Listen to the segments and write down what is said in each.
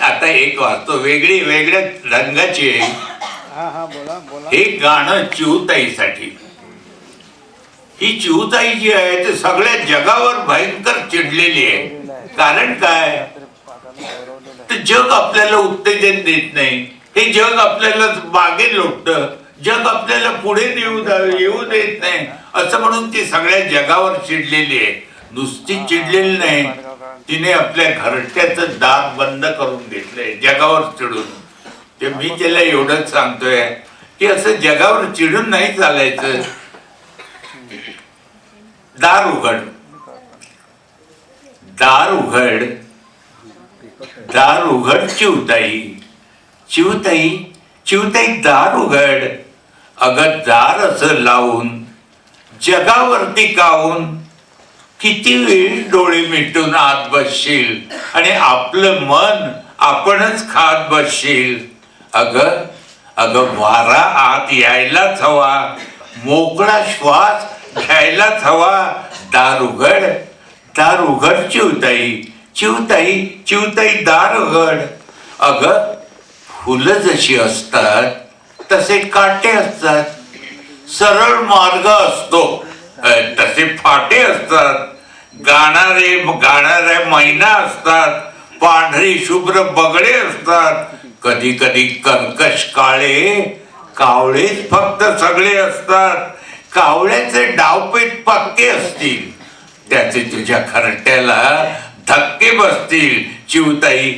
आता एक वाचतो वेगळी वेगळ्या रंगाची हे गाणं चिवताईसाठी ही चिवताई जी आहे ते सगळ्या जगावर भयंकर चिडलेली आहे. कारण काय? तर जग आपल्याला उत्तेजन देत नाही. हे जग आपल्याला मागे लोटत. जग आपल्याला पुढे नेऊ येऊ देत नाही. असं म्हणून ती सगळ्या जगावर चिडलेली आहे. नुसती चिडलेली नाही. तिने आपल्या घरट्याचं दार बंद करून घेतलंय जगावर चिडून. ते मी त्याला एवढंच सांगतोय की असं जगावर चिडून नाही चालायचं. दार उघड. दार उघड. दार उघड चिवताई. चिवताई चिवताई दार उघड. अगं दार असं लावून जगावरती काहून किती वेळ डोळे मिटून आत बसशील? आणि आपलं मन आपणच खात बसशील. अग अग वारा आत यायलाच हवा. मोकळा श्वास घ्यायलाच हवा. दार उघड दार उघड चिवताई चिवताई चिवताई दार उघड अग फुलं जशी असतात तसे काटे असतात. सरळ मार्ग असतो. तसे फाटे असतात. गाणारे गाणाऱ्या मैना असतात. पांढरी शुभ्र बगडे असतात. कधी कधी कर्कश काळे कावळेच फक्त सगळे असतात. कावळ्याचे डावपेट पक्के असतील. त्याचे तुझ्या खरट्याला धक्के बसतील. चिवताई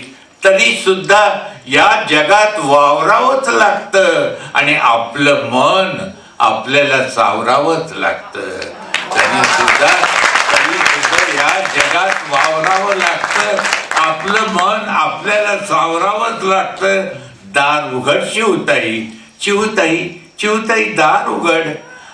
तरी सुद्धा या जगात वावरावंच लागतं. आणि आपलं मन आपल्याला सावरावंच लागतं. तरी सुद्धा तरी सुद्धा या जगात वावरावं लागतं. आपलं मन आपल्याला सावरावंच लागतं. दार उघड शिवताई. चिवताई चिवताई दार उघड.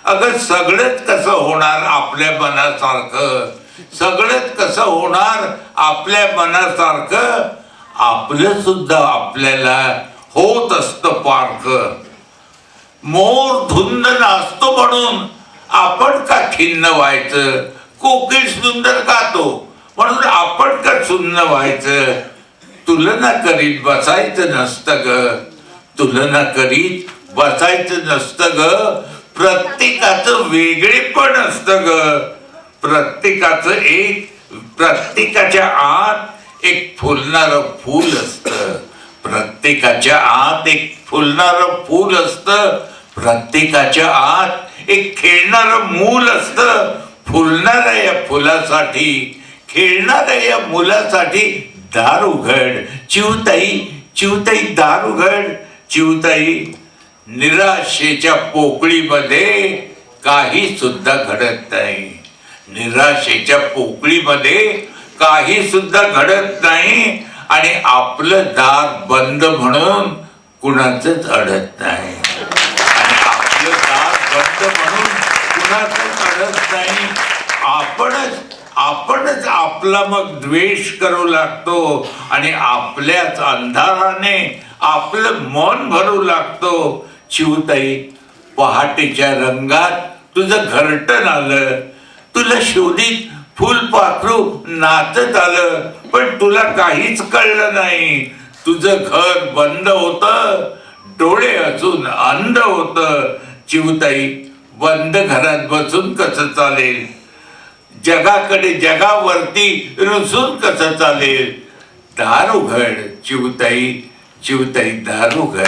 अगं सगळंच कसं होणार आपल्या मनासारखं? सगळंच कसं होणार आपल्या मनासारखं? आपलं सुद्धा आपल्याला होत असतं पारखं. मोर धुंद नाचतो म्हणून आपण का खिन्न व्हायचं? कोकिळ सुंदर गातो म्हणून आपण का सुन्न व्हायचं? तुलना करीत बसायचं नसतं ग. तुलना करीत बसायचं नसतं ग. प्रत्येकाचं वेगळेपण असतं ग. प्रत्येकाचं एक प्रत्येकाच्या आत एक फुलणारं फूल असतं. प्रत्येकाच्या आत एक फुलणार फूल असत. प्रत्येकाच्या आत एक खेळणार मूल असत. फुलणाऱ्या या फुलासाठी खेळणाऱ्या या मुलासाठी दार उघड. चिवताई चिवताई दार उघड. चिवताई निराशेच्या पोकळीमध्ये काही सुद्धा घडत नाही. निराशेच्या पोकळीमध्ये काही सुद्धा घडत नाही. आणि आपलं दार बंद म्हणून कुणाचंच अडत नाही. आपलं दार बंद म्हणून कुणाचंच अडत नाही. आपणच आपणच आपला मग द्वेष करू लागतो आणि आपल्याच अंधाराने आपलं मन भरू लागतो. शिवताई पहाटेच्या रंगात तुझं घरटन आलं. तुला शोधित फुलपाखरू नाचत आलं पण तुला काहीच कळलं नाही. तुझं घर बंद होत डोळे असून अंध होत. चिवताई बंद घरात बसून कसं चालेल? जगाकडे जगावरती रुसून कसं चालेल? दार उघड चिवताई चिवताई दार उघड